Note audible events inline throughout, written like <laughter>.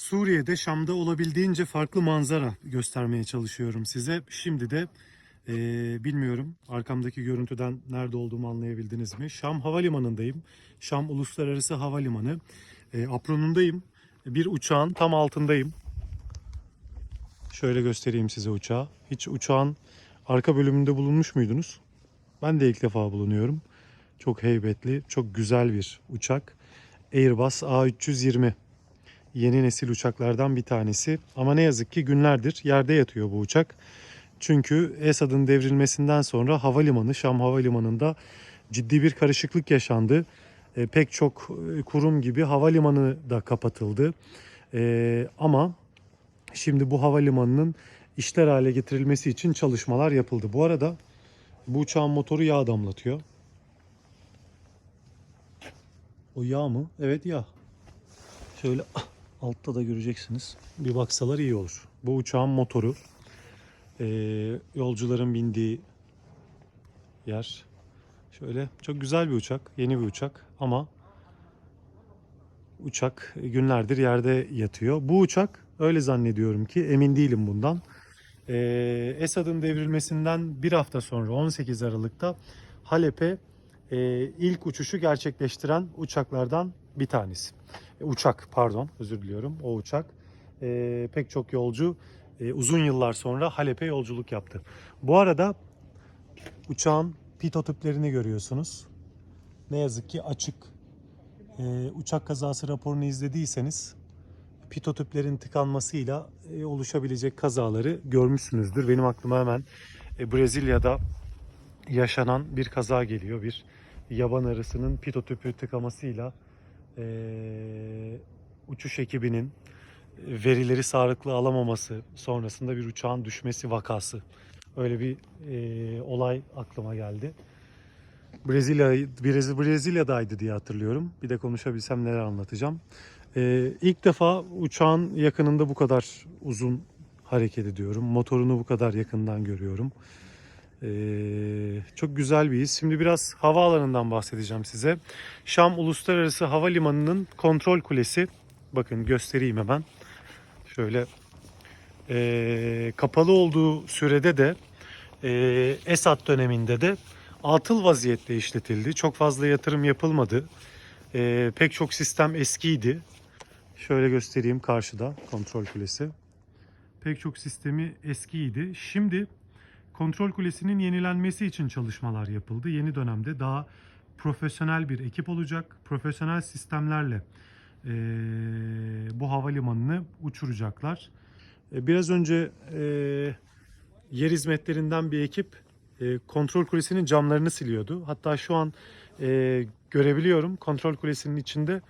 Suriye'de, Şam'da olabildiğince farklı manzara göstermeye çalışıyorum size. Şimdi de e, bilmiyorum arkamdaki görüntüden nerede olduğumu anlayabildiniz mi? Şam Havalimanı'ndayım. Şam Uluslararası Havalimanı. E, apronundayım. Bir uçağın tam altındayım. Şöyle göstereyim size uçağı. Hiç uçağın arka bölümünde bulunmuş muydunuz? Ben de ilk defa bulunuyorum. Çok heybetli, çok güzel bir uçak. Airbus A320 yeni nesil uçaklardan bir tanesi. Ama ne yazık ki günlerdir yerde yatıyor bu uçak. Çünkü Esad'ın devrilmesinden sonra havalimanı, Şam Havalimanı'nda ciddi bir karışıklık yaşandı. E, pek çok e, kurum gibi havalimanı da kapatıldı. E, ama şimdi bu havalimanının işler hale getirilmesi için çalışmalar yapıldı. Bu arada bu uçağın motoru yağ damlatıyor. O yağ mı? Evet yağ. Şöyle altta da göreceksiniz. Bir baksalar iyi olur. Bu uçağın motoru. Ee, yolcuların bindiği yer. Şöyle çok güzel bir uçak. Yeni bir uçak ama uçak günlerdir yerde yatıyor. Bu uçak öyle zannediyorum ki emin değilim bundan. Ee, Esad'ın devrilmesinden bir hafta sonra 18 Aralık'ta Halep'e e, ilk uçuşu gerçekleştiren uçaklardan bir tanesi. E, uçak pardon özür diliyorum o uçak. E, pek çok yolcu e, uzun yıllar sonra Halep'e yolculuk yaptı. Bu arada uçağın pito tüplerini görüyorsunuz. Ne yazık ki açık. E, uçak kazası raporunu izlediyseniz pito tüplerin tıkanmasıyla e, oluşabilecek kazaları görmüşsünüzdür. Benim aklıma hemen e, Brezilya'da yaşanan bir kaza geliyor. Bir yaban arısının pito tüpü tıkamasıyla e, uçuş ekibinin verileri sağlıklı alamaması sonrasında bir uçağın düşmesi vakası. Öyle bir e, olay aklıma geldi. Brezilya Brez- Brezilya'daydı diye hatırlıyorum. Bir de konuşabilsem neler anlatacağım. E, ilk defa uçağın yakınında bu kadar uzun hareket ediyorum. Motorunu bu kadar yakından görüyorum. Ee, çok güzel bir his. Şimdi biraz havaalanından bahsedeceğim size. Şam Uluslararası Havalimanı'nın kontrol kulesi. Bakın göstereyim hemen. Şöyle ee, kapalı olduğu sürede de ee, Esad döneminde de atıl vaziyette işletildi. Çok fazla yatırım yapılmadı. Ee, pek çok sistem eskiydi. Şöyle göstereyim karşıda kontrol kulesi. Pek çok sistemi eskiydi. Şimdi Kontrol kulesinin yenilenmesi için çalışmalar yapıldı. Yeni dönemde daha profesyonel bir ekip olacak. Profesyonel sistemlerle e, bu havalimanını uçuracaklar. E, biraz önce e, yer hizmetlerinden bir ekip e, kontrol kulesinin camlarını siliyordu. Hatta şu an e, görebiliyorum kontrol kulesinin içinde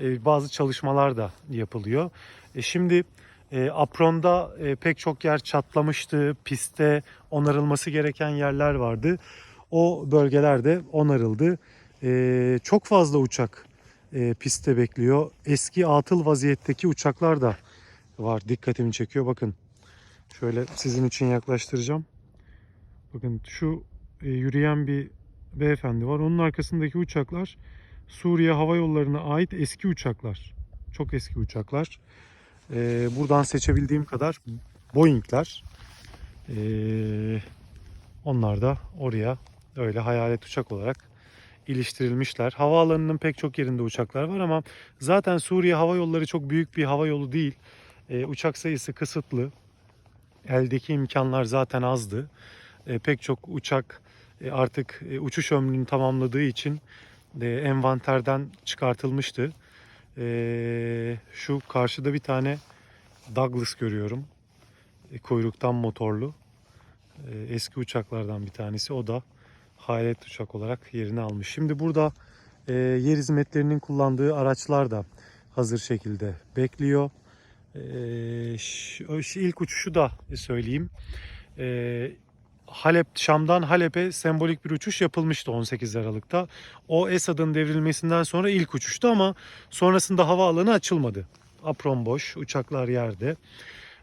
e, bazı çalışmalar da yapılıyor. E, şimdi e, apronda e, pek çok yer çatlamıştı. Piste onarılması gereken yerler vardı. O bölgelerde onarıldı. E, çok fazla uçak e, pistte bekliyor. Eski atıl vaziyetteki uçaklar da var. Dikkatimi çekiyor. Bakın şöyle sizin için yaklaştıracağım. Bakın şu e, yürüyen bir beyefendi var. Onun arkasındaki uçaklar Suriye Hava Yolları'na ait eski uçaklar. Çok eski uçaklar. Ee, buradan seçebildiğim kadar Boeing'ler. Ee, onlar da oraya öyle hayalet uçak olarak iliştirilmişler. Havaalanının pek çok yerinde uçaklar var ama zaten Suriye Hava Yolları çok büyük bir hava yolu değil. Ee, uçak sayısı kısıtlı. Eldeki imkanlar zaten azdı. Ee, pek çok uçak e, artık e, uçuş ömrünü tamamladığı için e, envanterden çıkartılmıştı. Ee, şu karşıda bir tane Douglas görüyorum. E, kuyruktan motorlu. Ee, eski uçaklardan bir tanesi. O da hayalet uçak olarak yerini almış. Şimdi burada e, yer hizmetlerinin kullandığı araçlar da hazır şekilde bekliyor. Şu ilk uçuşu da söyleyeyim. Ee, Halep, Şam'dan Halep'e sembolik bir uçuş yapılmıştı 18 Aralık'ta. O Esad'ın devrilmesinden sonra ilk uçuştu ama sonrasında havaalanı açılmadı. Apron boş, uçaklar yerde.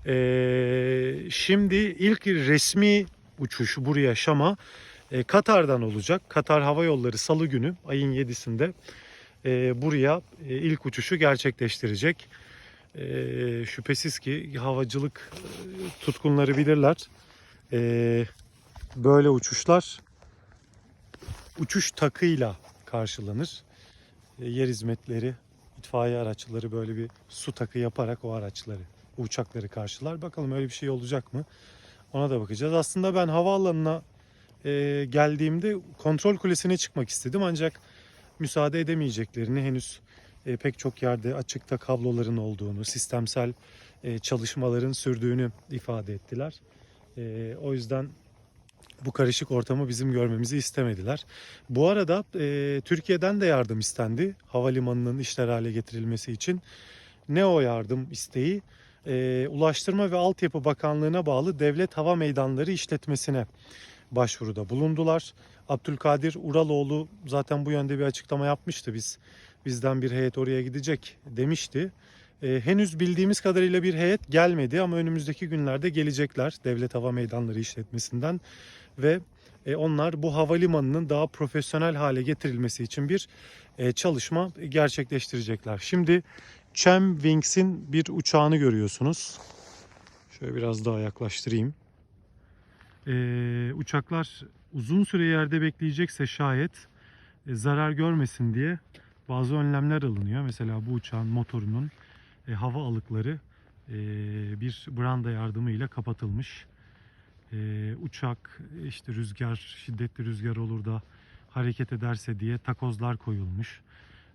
Ee, şimdi ilk resmi uçuş buraya Şam'a e, Katar'dan olacak. Katar Hava Yolları Salı günü ayın 7'sinde e, buraya e, ilk uçuşu gerçekleştirecek. Ee, şüphesiz ki havacılık e, tutkunları bilirler. Ee, böyle uçuşlar uçuş takıyla karşılanır. Ee, yer hizmetleri, itfaiye araçları böyle bir su takı yaparak o araçları, uçakları karşılar. Bakalım öyle bir şey olacak mı? Ona da bakacağız. Aslında ben havaalanına e, geldiğimde kontrol kulesine çıkmak istedim ancak müsaade edemeyeceklerini henüz e, pek çok yerde açıkta kabloların olduğunu, sistemsel e, çalışmaların sürdüğünü ifade ettiler. E, o yüzden bu karışık ortamı bizim görmemizi istemediler. Bu arada e, Türkiye'den de yardım istendi havalimanının işler hale getirilmesi için. Ne o yardım isteği? E, Ulaştırma ve Altyapı Bakanlığı'na bağlı Devlet Hava Meydanları işletmesine başvuruda bulundular. Abdülkadir Uraloğlu zaten bu yönde bir açıklama yapmıştı. Biz bizden bir heyet oraya gidecek demişti. E, henüz bildiğimiz kadarıyla bir heyet gelmedi ama önümüzdeki günlerde gelecekler Devlet Hava Meydanları işletmesinden ve e, onlar bu havalimanının daha profesyonel hale getirilmesi için bir e, çalışma gerçekleştirecekler. Şimdi Chemwings'in bir uçağını görüyorsunuz. Şöyle biraz daha yaklaştırayım. Ee, uçaklar uzun süre yerde bekleyecekse şayet e, zarar görmesin diye bazı önlemler alınıyor. Mesela bu uçağın motorunun e, hava alıkları e, bir branda yardımıyla kapatılmış. E, uçak işte rüzgar şiddetli rüzgar olur da hareket ederse diye takozlar koyulmuş.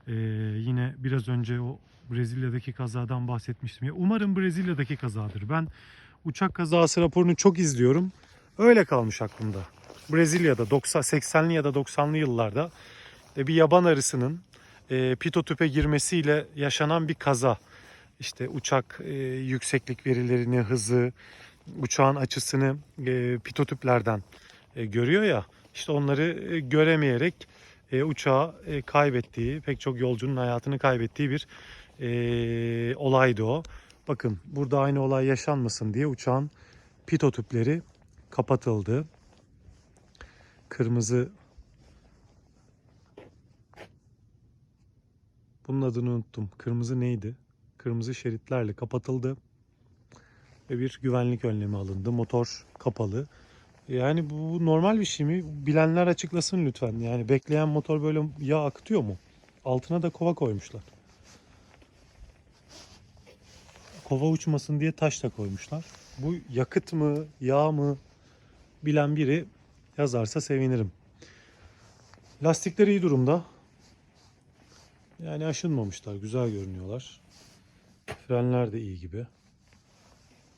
E, yine biraz önce o Brezilya'daki kazadan bahsetmiştim. Ya umarım Brezilya'daki kazadır. Ben uçak kazası raporunu çok izliyorum. Öyle kalmış aklımda. Brezilya'da 90 80'li ya da 90'lı yıllarda e, bir yaban arısının e, pito tüpe girmesiyle yaşanan bir kaza. İşte uçak e, yükseklik verilerini, hızı, uçağın açısını e, pito tüplerden e, görüyor ya. İşte onları e, göremeyerek e, uçağı e, kaybettiği, pek çok yolcunun hayatını kaybettiği bir e, olaydı o. Bakın burada aynı olay yaşanmasın diye uçağın pito tüpleri kapatıldı. Kırmızı Bunun adını unuttum. Kırmızı neydi? Kırmızı şeritlerle kapatıldı. Ve bir güvenlik önlemi alındı. Motor kapalı. Yani bu normal bir şey mi? Bilenler açıklasın lütfen. Yani bekleyen motor böyle yağ akıtıyor mu? Altına da kova koymuşlar. Kova uçmasın diye taş da koymuşlar. Bu yakıt mı, yağ mı bilen biri yazarsa sevinirim. Lastikler iyi durumda. Yani aşınmamışlar. Güzel görünüyorlar. Frenler de iyi gibi.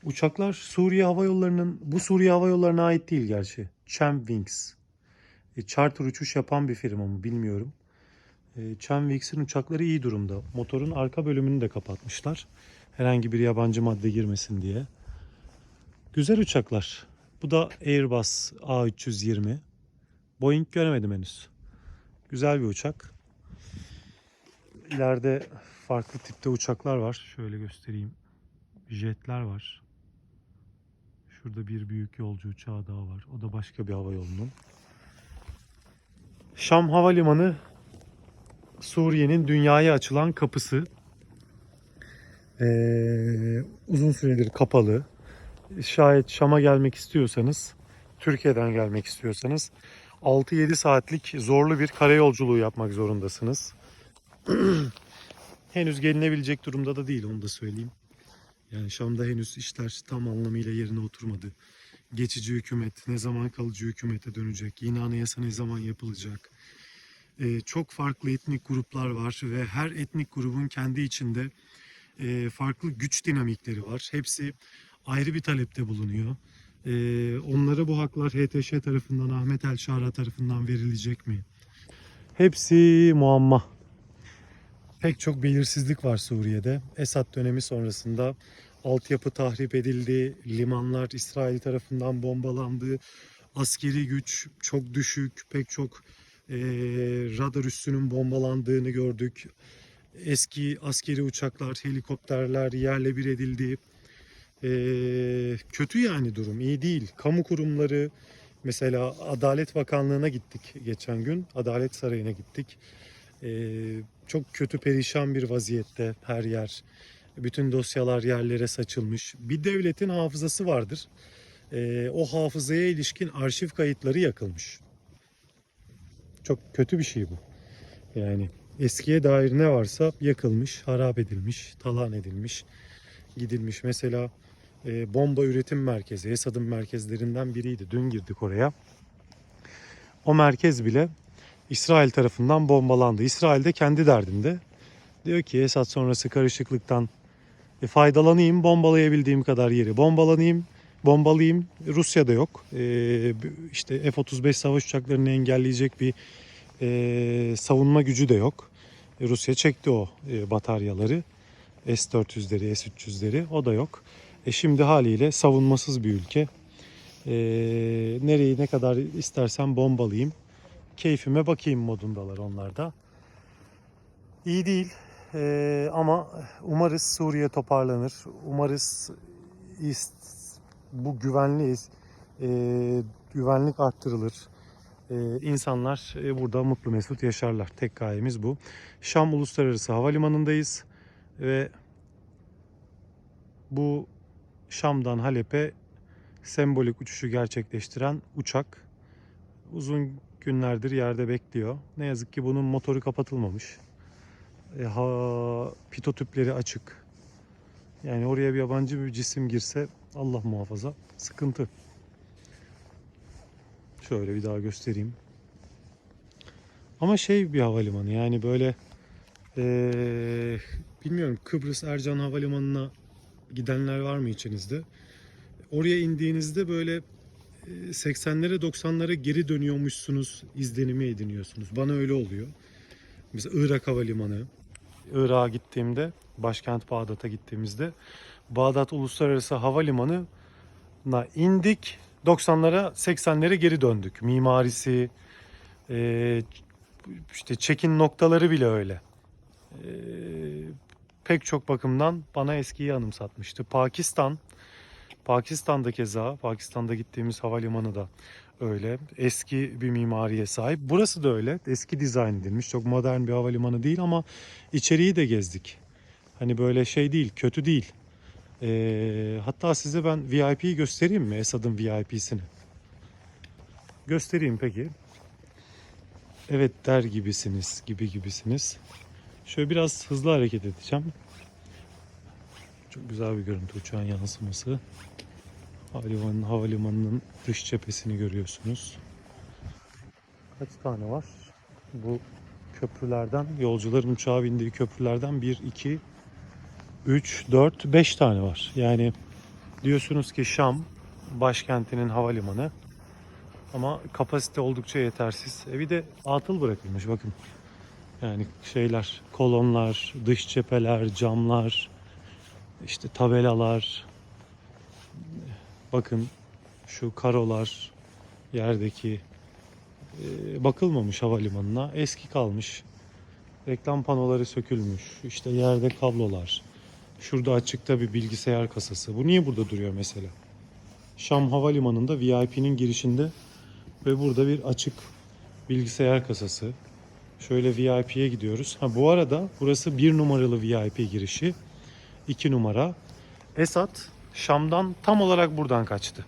Uçaklar Suriye Hava Yolları'nın bu Suriye Hava Yolları'na ait değil gerçi. Chemwings. E, charter uçuş yapan bir firma mı bilmiyorum. E, Chemwings'in uçakları iyi durumda. Motorun arka bölümünü de kapatmışlar. Herhangi bir yabancı madde girmesin diye. Güzel uçaklar. Bu da Airbus A320. Boeing göremedim henüz. Güzel bir uçak. İleride farklı tipte uçaklar var. Şöyle göstereyim. Jetler var. Şurada bir büyük yolcu uçağı daha var. O da başka bir hava yolunun. Şam Havalimanı Suriye'nin dünyaya açılan kapısı. Ee, uzun süredir kapalı. Şayet Şam'a gelmek istiyorsanız, Türkiye'den gelmek istiyorsanız 6-7 saatlik zorlu bir karayolculuğu yapmak zorundasınız. <clears throat> henüz gelinebilecek durumda da değil onu da söyleyeyim. Yani Şam'da henüz işler tam anlamıyla yerine oturmadı. Geçici hükümet ne zaman kalıcı hükümete dönecek? Yeni anayasa ne zaman yapılacak? Ee, çok farklı etnik gruplar var ve her etnik grubun kendi içinde e, farklı güç dinamikleri var. Hepsi ayrı bir talepte bulunuyor. Ee, onlara bu haklar HTŞ tarafından, Ahmet El Şara tarafından verilecek mi? Hepsi muamma. Pek çok belirsizlik var Suriye'de. Esad dönemi sonrasında altyapı tahrip edildi, limanlar İsrail tarafından bombalandı, askeri güç çok düşük, pek çok e, radar üssünün bombalandığını gördük. Eski askeri uçaklar, helikopterler yerle bir edildi. E, kötü yani durum, iyi değil. Kamu kurumları, mesela Adalet Bakanlığı'na gittik geçen gün, Adalet Sarayı'na gittik. Ee, çok kötü perişan bir vaziyette her yer. Bütün dosyalar yerlere saçılmış. Bir devletin hafızası vardır. Ee, o hafızaya ilişkin arşiv kayıtları yakılmış. Çok kötü bir şey bu. Yani eskiye dair ne varsa yakılmış, harap edilmiş, talan edilmiş, gidilmiş. Mesela e, bomba üretim merkezi, Esad'ın merkezlerinden biriydi. Dün girdik oraya. O merkez bile İsrail tarafından bombalandı. İsrail de kendi derdinde. Diyor ki Esad sonrası karışıklıktan e, faydalanayım, bombalayabildiğim kadar yeri bombalanayım, bombalayayım. Rusya'da yok. E, işte F-35 savaş uçaklarını engelleyecek bir e, savunma gücü de yok. E, Rusya çekti o e, bataryaları. S-400'leri, S-300'leri o da yok. E şimdi haliyle savunmasız bir ülke. E, nereyi ne kadar istersen bombalayayım. Keyfime bakayım modundalar onlar da. İyi değil. E, ama umarız Suriye toparlanır. Umarız ist- bu güvenli e, güvenlik arttırılır. E, insanlar e, burada mutlu mesut yaşarlar. Tek gayemiz bu. Şam Uluslararası Havalimanı'ndayız ve bu Şam'dan Halep'e sembolik uçuşu gerçekleştiren uçak uzun günlerdir yerde bekliyor. Ne yazık ki bunun motoru kapatılmamış. E, ha, pito tüpleri açık. Yani oraya bir yabancı bir cisim girse Allah muhafaza sıkıntı. Şöyle bir daha göstereyim. Ama şey bir havalimanı yani böyle eee, bilmiyorum Kıbrıs Ercan Havalimanı'na gidenler var mı içinizde? Oraya indiğinizde böyle 80'lere 90'lara geri dönüyormuşsunuz izlenimi ediniyorsunuz. Bana öyle oluyor. Mesela Irak Havalimanı. Irak'a gittiğimde, başkent Bağdat'a gittiğimizde Bağdat Uluslararası Havalimanı'na indik. 90'lara 80'lere geri döndük. Mimarisi, e, işte check-in noktaları bile öyle. E, pek çok bakımdan bana eskiyi anımsatmıştı. Pakistan, Pakistan'da keza, Pakistan'da gittiğimiz havalimanı da öyle. Eski bir mimariye sahip. Burası da öyle. Eski dizayn edilmiş. Çok modern bir havalimanı değil ama içeriği de gezdik. Hani böyle şey değil, kötü değil. Ee, hatta size ben VIP'yi göstereyim mi? Esad'ın VIP'sini. Göstereyim peki. Evet der gibisiniz, gibi gibisiniz. Şöyle biraz hızlı hareket edeceğim. Çok güzel bir görüntü uçağın yansıması. Havalimanının, havalimanının dış cephesini görüyorsunuz. Kaç tane var? Bu köprülerden, yolcuların uçağa bindiği köprülerden 1, 2, 3, 4, 5 tane var. Yani diyorsunuz ki Şam başkentinin havalimanı ama kapasite oldukça yetersiz. E bir de atıl bırakılmış bakın. Yani şeyler, kolonlar, dış cepheler, camlar, işte tabelalar. Bakın şu karolar, yerdeki e, bakılmamış havalimanına. Eski kalmış. Reklam panoları sökülmüş. İşte yerde kablolar. Şurada açıkta bir bilgisayar kasası. Bu niye burada duruyor mesela? Şam Havalimanı'nda VIP'nin girişinde ve burada bir açık bilgisayar kasası. Şöyle VIP'ye gidiyoruz. Ha bu arada burası bir numaralı VIP girişi. 2 numara. Esat Şam'dan tam olarak buradan kaçtı.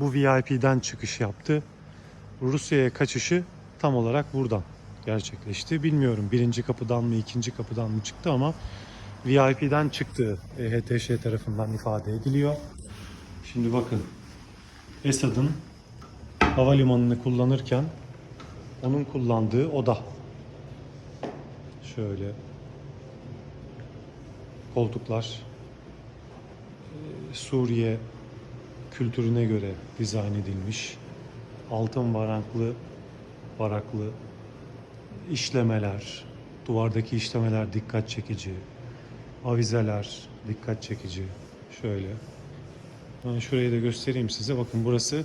Bu VIP'den çıkış yaptı. Rusya'ya kaçışı tam olarak buradan gerçekleşti. Bilmiyorum birinci kapıdan mı ikinci kapıdan mı çıktı ama VIP'den çıktığı e, HTŞ tarafından ifade ediliyor. Şimdi bakın Esad'ın havalimanını kullanırken onun kullandığı oda. Şöyle koltuklar e, Suriye kültürüne göre dizayn edilmiş. Altın varaklı varaklı işlemeler, duvardaki işlemeler dikkat çekici. Avizeler dikkat çekici. Şöyle. Ben şurayı da göstereyim size. Bakın burası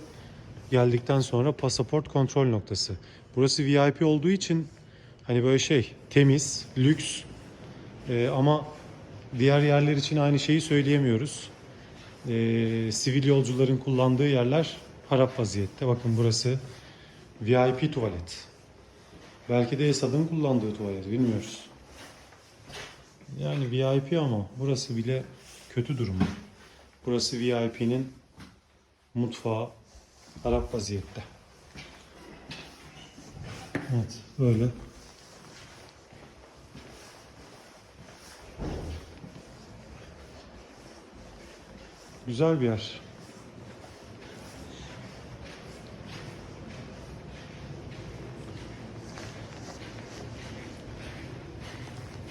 geldikten sonra pasaport kontrol noktası. Burası VIP olduğu için hani böyle şey temiz, lüks Ee, ama diğer yerler için aynı şeyi söyleyemiyoruz. Ee, sivil yolcuların kullandığı yerler harap vaziyette. Bakın burası VIP tuvalet. Belki de Esad'ın kullandığı tuvalet bilmiyoruz. Yani VIP ama burası bile kötü durumda. Burası VIP'nin mutfağı harap vaziyette. Evet böyle. Güzel bir yer.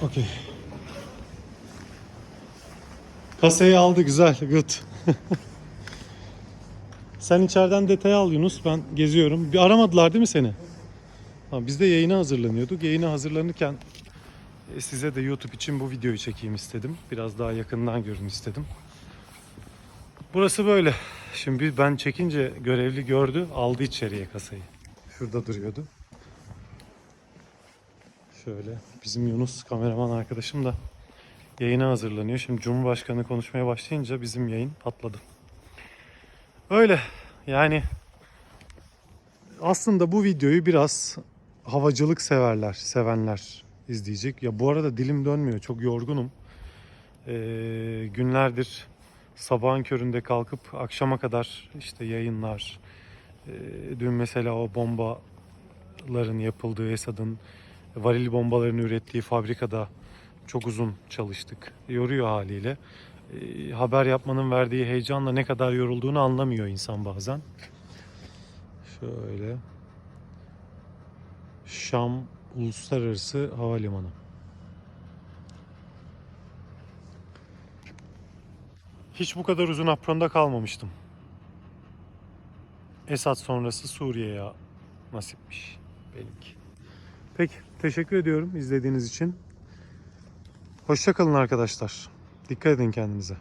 Okey. Kasayı aldı güzel. Good. <laughs> Sen içeriden detay al Yunus. Ben geziyorum. Bir aramadılar değil mi seni? Ha, biz de yayına hazırlanıyorduk. Yayına hazırlanırken e, size de YouTube için bu videoyu çekeyim istedim. Biraz daha yakından görün istedim. Burası böyle. Şimdi ben çekince görevli gördü. Aldı içeriye kasayı. Şurada duruyordu. Şöyle bizim Yunus kameraman arkadaşım da yayına hazırlanıyor. Şimdi Cumhurbaşkanı konuşmaya başlayınca bizim yayın patladı. Öyle yani aslında bu videoyu biraz havacılık severler, sevenler izleyecek. Ya bu arada dilim dönmüyor. Çok yorgunum. Ee, günlerdir sabahın köründe kalkıp akşama kadar işte yayınlar. Ee, dün mesela o bombaların yapıldığı Esad'ın varil bombalarını ürettiği fabrikada çok uzun çalıştık. Yoruyor haliyle. Ee, haber yapmanın verdiği heyecanla ne kadar yorulduğunu anlamıyor insan bazen. Şöyle. Şam Uluslararası Havalimanı. Hiç bu kadar uzun apronda kalmamıştım. Esad sonrası Suriye'ye nasipmiş benimki. Peki teşekkür ediyorum izlediğiniz için. Hoşça kalın arkadaşlar. Dikkat edin kendinize.